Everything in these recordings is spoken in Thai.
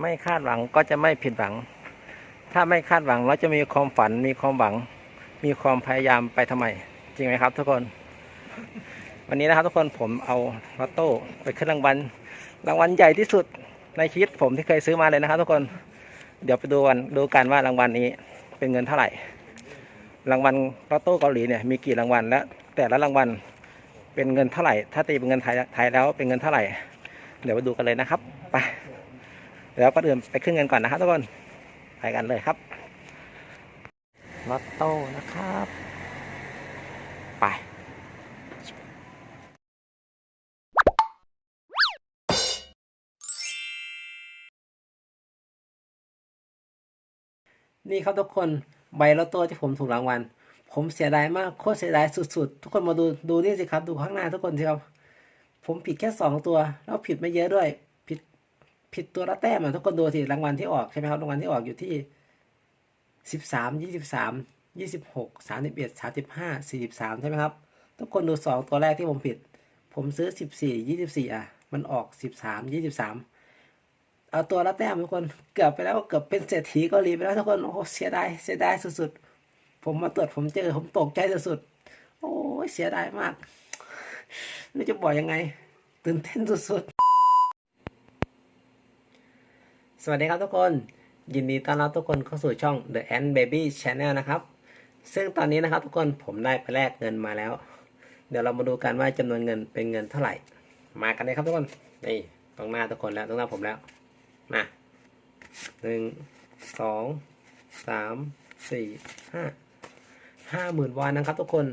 ไม่คาดหวังก็จะไม่ผิดหวัง ถ้าไม่คาดหวังเราจะมีความฝันมีความหวัง มีความพยายามไปทำไม จริงไหมครับ ทุกคน วันนี้นะครับ ทุกคนผมเอาลอตโต้ไปขึ้นรางวัลรางวัลใหญ่ที่สุดในชีวิตผมที่เคยซื้อมาเลยนะครับ ทุกคน เดี๋ยวไปดูกันดูกันว่ารางวัลนี้เป็นเงินเท่าไหร่ รางวัลลอตโต้เกาหลีเนี่ยมีกี่รางวัลและแต่ละรางวัลเป็นเงินเท่าไหร่ ถ้าตีเป็นเงินไทยไทยแล้วเป็นเงินเท่าไหร่ เดี๋ยวไปดูกันเลยนะครับ ไป เดี๋ยวก็เดินไปขึ้นเงินก่อนนะครับทุกคน ไปกันเลยครับลอตโต้นะครับ ไปนี่ครับทุกคนใบลอตโต้ที่ผมถูกรางวัล ผมเสียดายมากโคตรเสียดายสุดๆ ทุกคนมาดูดูนี่สิครับ ดูข้างหน้าทุกคนสิครับ ผมผิดแค่สองตัว แล้วผิดไม่เยอะด้วย ผิดตัวละแต้มอะทุกคนดูสิรางวัลที่ออกใช่ไหมครับรางวัลที่ออกอยู่ที่สิบสามยี่สิบสามยี่สิบหกสามสิบเอ็ดสามสิบห้าสี่สิบสามใช่ไหมครับ ทุกคนดูสองตัวแรกที่ผมผิด ผมซื้อสิบสี่ยี่สิบสี่อะ มันออกสิบสามยี่สิบสามเอาตัวละแต้มทุกคนเกือบไปแล้วเกือบเป็นเศรษฐีเกาหลีไปแล้วทุกคนโอ้เสียดายเสียดายสุดๆผมมาตรวจผมเจอผมตกใจสุดๆโอ้เสียดายมากไม่จะบอกยังไง ตื่นเต้นสุดๆ สวัสดีครับทุกคน ยินดีต้อนรับทุกคนเข้าสู่ช่อง The Ant Baby Channel นะครับ ซึ่งตอนนี้นะครับทุกคนผมได้ไปแลกเงินมาแล้ว เดี๋ยวเรามาดูกันว่าจำนวนเงินเป็นเงินเท่าไหร่ มากันเลยครับทุกคน นี่ตรงหน้าทุกคนแล้วตรงหน้าผมแล้ว มาหนึ่งสองสามสี่ห้าห้าหมื่นวอนนะครับทุกคน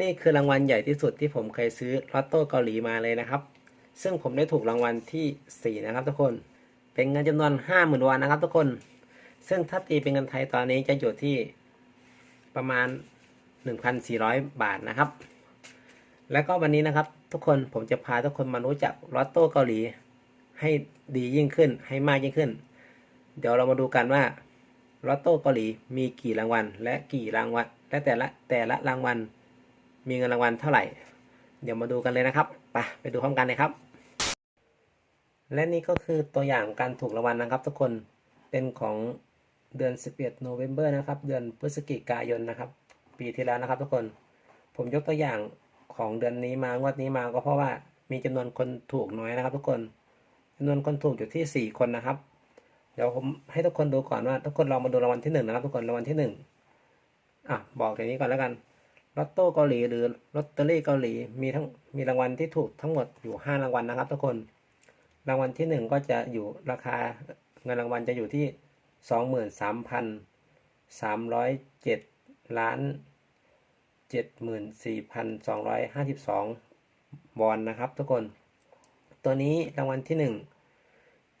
นี่คือรางวัลใหญ่ที่สุดที่ผมเคยซื้อลอตโต้เกาหลีมาเลยนะครับ ซึ่งผมได้ถูกรางวัลที่สี่นะครับทุกคน เป็นเงินจำนวนห้าหมื่นวอนนะครับ ทุกคน ซึ่งถ้าตีเป็นเงินไทยตอนนี้จะอยู่ที่ประมาณหนึ่งพันสี่ร้อยบาทนะครับ แล้วก็วันนี้นะครับ ทุกคนผมจะพาทุกคนมารู้จักลอตโต้เกาหลี ให้ดียิ่งขึ้นให้มากยิ่งขึ้น เดี๋ยวเรามาดูกันว่าลอตโต้เกาหลีมีกี่รางวัล และกี่รางวัลและแต่ละแต่ละรางวัลมีเงินรางวัลเท่าไหร่ เดี๋ยวมาดูกันเลยนะครับไปไปดูพร้อมกันเลยครับ และนี่ก็คือตัวอย่างการถูกรางวัลนะครับทุกคนเป็นของเดือน 11 โนเวม ber นะครับ เดือนพฤศจิกายนนะครับ ปีที่แล้วนะครับทุกคน ผมยกตัวอย่างของเดือนนี้มางวดนี้มาก็เพราะว่ามีจำนวนคนถูกน้อยนะครับ ทุกคนจำนวนคนถูกอยู่ที่สี่คนนะครับ เดี๋ยวผมให้ทุกคนดูก่อนว่า ทุกคนลองมาดูรางวัลที่หนึ่งนะครับ ทุกคนรางวัลที่หนึ่งอะบอกอย่างนี้ก่อนแล้วกันลอตโต้เกาหลีหรือลอตเตอรี่เกาหลีมีทั้งมีรางวัลที่ถูกทั้งหมดอยู่ห้ารางวัลนะครับ ทุกคน รางวัลที่หนึ่งก็จะอยู่ราคาเงินรางวัลจะอยู่ที่สองหมื่นสามพันสามร้อยเจ็ดล้านเจ็ดหมื่นสี่พันสองร้อยห้าสิบสองวอนนะครับทุกคน ตัวนี้รางวัลที่หนึ่ง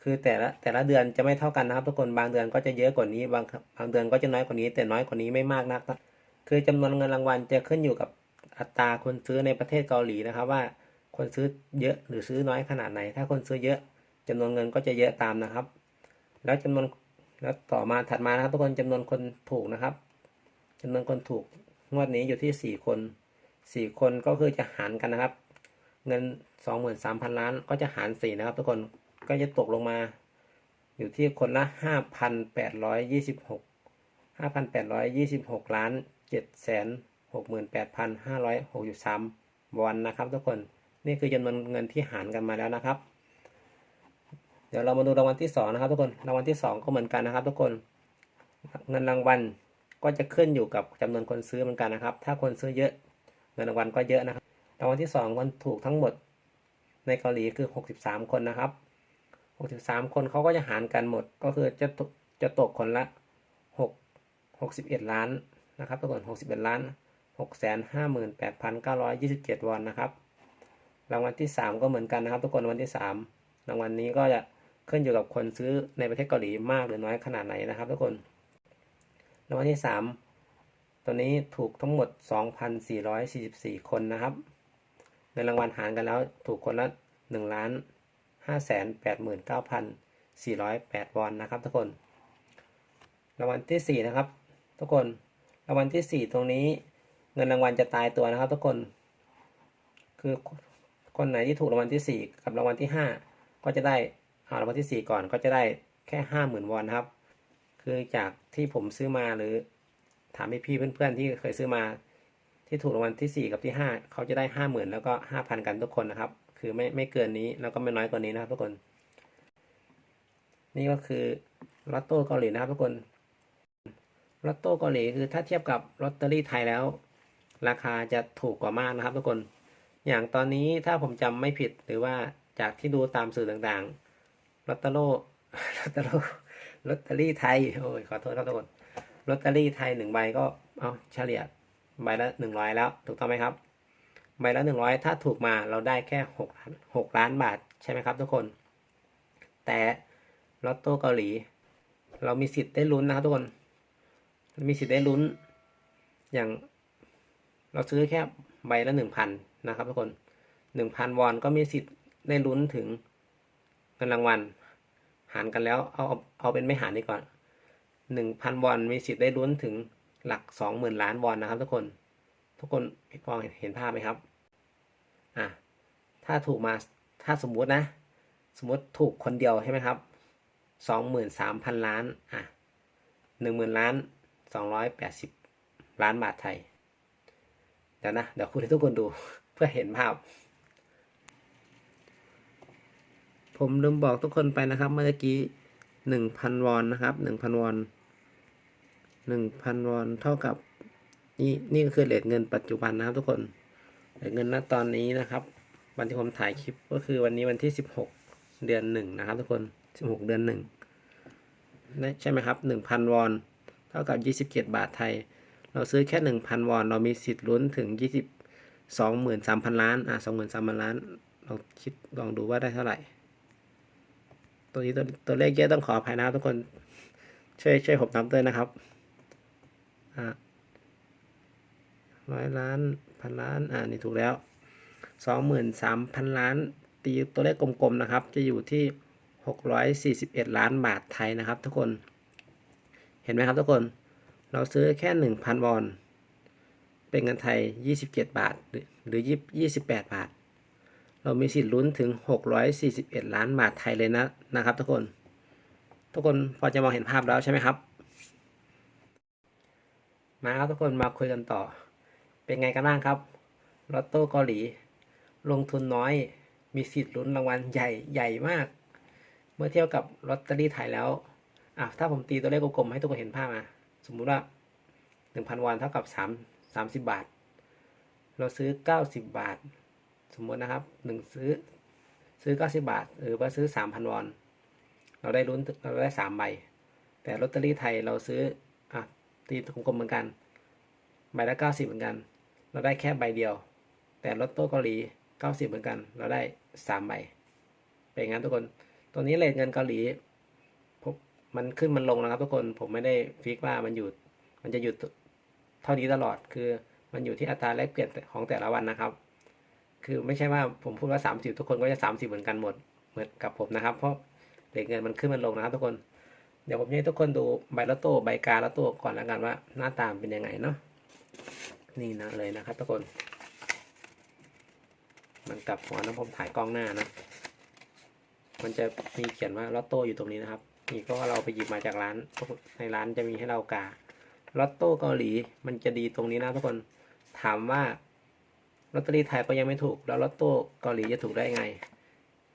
คือแต่ละแต่ละเดือนจะไม่เท่ากันนะครับ ทุกคนบางเดือนก็จะเยอะกว่านี้บางบางเดือนก็จะน้อยกว่านี้ แต่น้อยกว่านี้ไม่มากนักนะคือจำนวนเงินรางวัลจะขึ้นอยู่กับอัตราคนซื้อในประเทศเกาหลีนะครับว่า คนซื้อเยอะหรือซื้อน้อยขนาดไหน ถ้าคนซื้อเยอะจำนวนเงินก็จะเยอะตามนะครับ แล้วจำนวนแล้วต่อมาถัดมานะครับทุกคนจำนวนคนถูกนะครับจำนวนคนถูกงวดนี้อยู่ที่สี่คนสี่คนก็คือจะหารกันนะครับ เงินสองหมื่นสามพันล้านก็จะหารสี่นะครับ ทุกคนก็จะตกลงมา อยู่ที่คนละห้าพันแปดร้อยยี่สิบหกห้าพันแปดร้อยยี่สิบหกล้านเจ็ดแสนหกหมื่นแปดพันห้าร้อยหกสิบสามวอนนะครับทุกคน นี่คือจำนวนเงินที่หารกันมาแล้วนะครับ เดี๋ยวเรามาดูรางวัลที่สองนะครับ ทุกคน รางวัลที่สองก็เหมือนกันนะครับ ทุกคน เงินรางวัลก็จะขึ้นอยู่กับจำนวนคนซื้อเหมือนกันนะครับ ถ้าคนซื้อเยอะเงินรางวัลก็เยอะนะครับ รางวัลที่สองคนถูกทั้งหมดในเกาหลีคือ 63 คนนะครับ 63 คนเขาก็จะหารกันหมด ก็คือจะตกจะตกคนละ 6 61 ล้านนะครับทุกคน61 ล้าน6แสน58,927 วอนนะครับ รางวัลที่ 3 ก็เหมือนกันนะครับ ทุกคนรางวัลที่ 3 รางวัลนี้ก็จะขึ้นอยู่กับคนซื้อในประเทศเกาหลีมากหรือน้อยขนาดไหนนะครับ ทุกคนรางวัลที่ 3 ตัวนี้ถูกทั้งหมด 2,444 คนนะครับเงินรางวัลหารกันแล้วถูกคนละ1ล้าน589,408 วอนนะครับทุกคน รางวัลที่ 4 นะครับ ทุกคน รางวัลที่ 4 ตรงนี้ เงินรางวัลจะตายตัวนะครับ ทุกคน คือ คนไหนที่ถูกรางวัลที่ 4 กับรางวัลที่ 5 ก็จะได้เอารางวัลที่สี่ก่อนก็จะได้แค่ห้าหมื่นวอนนะครับ คือจากที่ผมซื้อมาหรือถามพี่เพื่อนๆที่เคยซื้อมาที่ถูกรางวัลที่สี่กับที่ห้าเขาจะได้ห้าหมื่นแล้วก็ห้าพันกันทุกคนนะครับ คือไม่ไม่เกินนี้แล้วก็ไม่น้อยกว่านี้นะครับทุกคน นี่ก็คือลอตโต้เกาหลีนะครับทุกคนลอตโต้เกาหลีคือถ้าเทียบกับลอตเตอรี่ไทยแล้ว ราคาจะถูกกว่ามากนะครับทุกคน อย่างตอนนี้ถ้าผมจำไม่ผิดหรือว่าจากที่ดูตามสื่อต่างๆลอตเตอโลลอตเตอโลลอตเตอรี่ไทยโอ้ยขอโทษครับทุกคนลอตเตอรี่ไทยหนึ่งใบก็เอาเฉลี่ยใบละหนึ่งร้อยแล้วถูกต้องไหมครับ ใบละหนึ่งร้อยถ้าถูกมาเราได้แค่หกล้านหกล้านบาทใช่ไหมครับทุกคน แต่ลอตโต้เกาหลี เรามีสิทธิ์ได้ลุ้นนะครับทุกคนมีสิทธิ์ได้ลุ้น อย่างเราซื้อแค่ใบละหนึ่งพัน นะครับทุกคนหนึ่งพันวอนก็มีสิทธิ์ได้ลุ้นถึงเงินรางวัล หารกันแล้วเอาเอาเอาเป็นไม่หารดีก่อนหนึ่งพันวอนมีสิทธิ์ได้ลุ้นถึงหลักสองหมื่นล้านวอนนะครับทุกคน ทุกคนพองเห็นภาพไหมครับ อะ ถ้าถูกมา ถ้าสมมุตินะ สมมติถูกคนเดียวใช่ไหมครับสองหมื่นสามพันล้าน อะหนึ่งหมื่นล้านสองร้อยแปดสิบล้านบาทไทยเดี๋ยวนะ เดี๋ยวคุณให้ทุกคนดู พื่อเห็นภาพ ผมลืมบอกทุกคนไปนะครับเมื่อกี้หนึ่งพันวอนนะครับหนึ่งพันวอนหนึ่งพันวอนเท่ากับนี่นี่ก็คือเลทเงินปัจจุบันนะครับทุกคนเลทเงินณตอนนี้นะครับ วันที่ผมถ่ายคลิปก็คือวันนี้วันที่สิบหกเดือนหนึ่งนะครับ ทุกคนสิบหกเดือนหนึ่งใช่ไหมครับหนึ่งพันวอนเท่ากับยี่สิบเจ็ดบาทไทย เราซื้อแค่หนึ่งพันวอนเรามีสิทธิ์ลุ้นถึงยี่สิบ สองหมื่นสามพันล้าน อะสองหมื่นสามพันล้านเราคิด ลองดูว่าได้เท่าไหร่ ตัวนี้ตัวตัวเลขเยอะต้องขออภัยนะทุกคน ช่วยช่วยผมนับด้วยนะครับ อะร้อยล้านพันล้าน อ่า นี่ถูกแล้วสองหมื่นสามพันล้าน ตีตัวเลขกลมๆนะครับ จะอยู่ที่หกร้อยสี่สิบเอ็ดล้านบาทไทยนะครับ ทุกคน เห็นไหมครับทุกคน เราซื้อแค่หนึ่งพันวอน เป็นเงินไทยยี่สิบเจ็ดบาท หรือหรือยี่สิบแปดบาท เรามีสิทธิ์ลุ้นถึงหกร้อยสี่สิบเอ็ดล้านบาทไทยเลยนะนะครับ ทุกคน ทุกคนพอจะมองเห็นภาพแล้วใช่ไหมครับ มาครับทุกคนมาคุยกันต่อ เป็นไงกันบ้างครับลอตโต้เกาหลี ลงทุนน้อย มีสิทธิ์ลุ้นรางวัลใหญ่ใหญ่มาก เมื่อเทียบกับลอตเตอรี่ไทยแล้วอะถ้าผมตีตัวเลขกลมๆให้ทุกคนเห็นภาพมา สมมุติว่าหนึ่งพันวอนเท่ากับสามสามสิบบาท เราซื้อเก้าสิบบาท สมมตินะครับหนึ่งซื้อซื้อเก้าสิบาท หรือว่าซื้อสามพันวอน เราได้ลุ้นเราได้สามใบ แต่ลอตเตอรี่ไทยเราซื้ออะตีกลมๆเหมือนกัน ใบละเก้าสิบเหมือนกัน เราได้แค่ใบเดียว แต่ลอตโต้เกาหลีเก้าสิบเหมือนกัน เราได้สามใบ เป็นงั้นทุกคน ตัวนี้เลทเงินเกาหลีมันขึ้นมันลงนะครับทุกคน ผมไม่ได้ฟิกว่ามันอยู่ มันจะหยุด เท่านี้ตลอดคือมันอยู่ที่อัตราแลกเปลี่ยนของแต่ละวันนะครับ คือไม่ใช่ว่าผมพูดว่าสามสิบทุกคนก็จะสามสิบเหมือนกันหมดเหมือนกับผมนะครับ เพราะเลทเงินมันขึ้นมันลงนะครับ ทุกคนเดี๋ยวผมให้ทุกคนดูใบลอตโต้ใบกาลอตโต้ก่อนแล้วกันว่า หน้าตามเป็นยังไงเนาะนี่นะเลยนะครับ ทุกคน มันกลับหัวน้ำผมถ่ายกล้องหน้านะมันจะมีเขียนว่าลอตโต้อยู่ตรงนี้นะครับนี่ก็เราไปหยิบมาจากร้านในร้านจะมีให้เรากา ลอตโต้เกาหลี มันจะดีตรงนี้นะทุกคนถามว่าลอตเตอรี่ไทยก็ยังไม่ถูก แล้วลอตโต้เกาหลีจะถูกได้ไง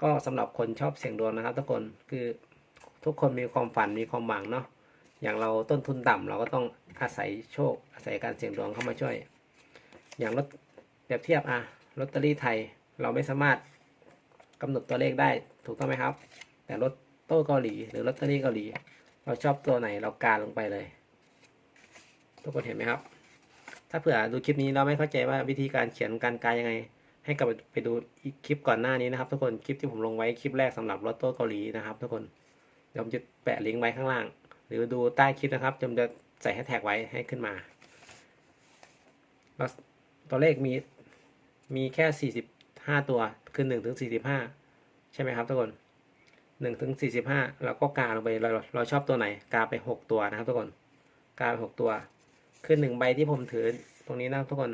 ก็สำหรับคนชอบเสี่ยงดวงนะครับ ทุกคนคือทุกคนมีความฝันมีความหวังเนาะอย่างเราต้นทุนต่ำเราก็ต้องอาศัยโชค อาศัยการเสี่ยงดวงเข้ามาช่วย อย่างลอตเปรียบเทียบอะลอตเตอรี่ไทยเราไม่สามารถกำหนดตัวเลขได้ถูกต้องไหมครับ แต่ลอตโต้เกาหลี หรือลอตเตอรี่เกาหลี เราชอบตัวไหนเราการลงไปเลย ทุกคนเห็นไหมครับ ถ้าเผื่อดูคลิปนี้เราไม่เข้าใจว่าวิธีการเขียนการกายยังไง ให้กลับไปดูอีกคลิปก่อนหน้านี้นะครับ ทุกคนคลิปที่ผมลงไว้คลิปแรกสำหรับลอตโต้เกาหลีนะครับ ทุกคนเดี๋ยวผมจะแปะลิงก์ไว้ข้างล่าง หรือดูใต้คลิปนะครับจมจะใส่แฮชแท็กไว้ให้ขึ้นมาตัวเลขมีมีแค่สี่สิบห้าตัวคือหนึ่งถึงสี่สิบห้าใช่ไหมครับทุกคนหนึ่งถึงสี่สิบห้าเราก็กาลงไปเราเราชอบตัวไหนกาไปหกตัวนะครับทุกคนกาไปหกตัว คือหนึ่งใบที่ผมถือตรงนี้นะทุกคน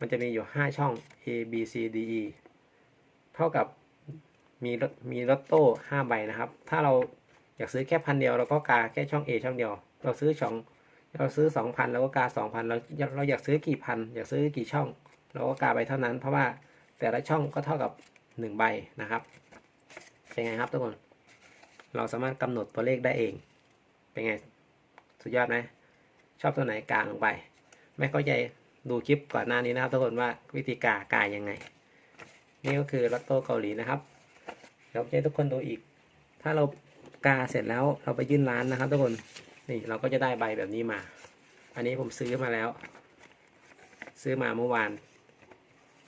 มันจะมีอยู่ห้าช่อง A B C D E เท่ากับมีมีลอตโต้ห้าใบนะครับ ถ้าเราอยากซื้อแค่พันเดียวเราก็กาแค่ช่อง A ช่องเดียว เราซื้อช่องเราซื้อสองพันเราก็กาสองพันเราเราอยากซื้อกี่พันอยากซื้อกี่ช่อง เราก็กาไปเท่านั้น เพราะว่าแต่ละช่องก็เท่ากับหนึ่งใบนะครับ เป็นไงครับทุกคน เราสามารถกำหนดตัวเลขได้เอง เป็นไง สุดยอดไหม ชอบตัวไหนกาลงไป ไม่เข้าใจดูคลิปก่อนหน้านี้นะครับทุกคนว่าวิธีกากายยังไง นี่ก็คือลอตโต้เกาหลีนะครับเดี๋ยวจะให้ทุกคนดูอีก ถ้าเรากาเสร็จแล้วเราไปยื่นร้านนะครับ ทุกคนนี่เราก็จะได้ใบแบบนี้มา อันนี้ผมซื้อมาแล้ว ซื้อมาเมื่อวาน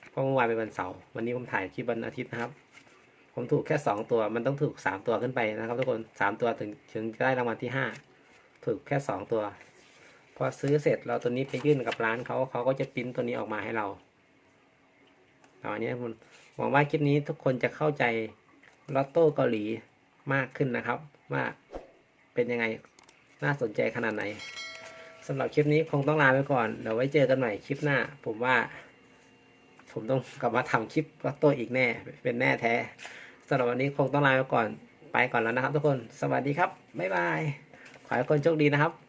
เพราะเมื่อวานเป็นวันเสาร์วันนี้ผมถ่ายคลิปวันอาทิตย์นะครับ ผมถูกแค่สองตัวมันต้องถูกสามตัวขึ้นไปนะครับ ทุกคนสามตัวถึงถึงจะได้รางวัลที่ห้าถูกแค่สองตัว พอซื้อเสร็จเราตัวนี้ไปยื่นกับร้านเขาเขาก็จะปริ้นตัวนี้ออกมาให้เราตอนนี้ผมหวังว่าคลิปนี้ทุกคนจะเข้าใจลอตโต้เกาหลีมากขึ้นนะครับ ว่าเป็นยังไงน่าสนใจขนาดไหนสำหรับคลิปนี้คงต้องลาไปก่อนเดี๋ยวไว้เจอกันใหม่คลิปหน้า ผมว่า ผมต้องกลับมาทำคลิปลอตโต้อีกแน่ เป็นแน่แท้สำหรับวันนี้คงต้องลาไปก่อนไปก่อนแล้วนะครับ ทุกคนสวัสดีครับบ๊ายบายขอให้ทุกคนโชคดีนะครับ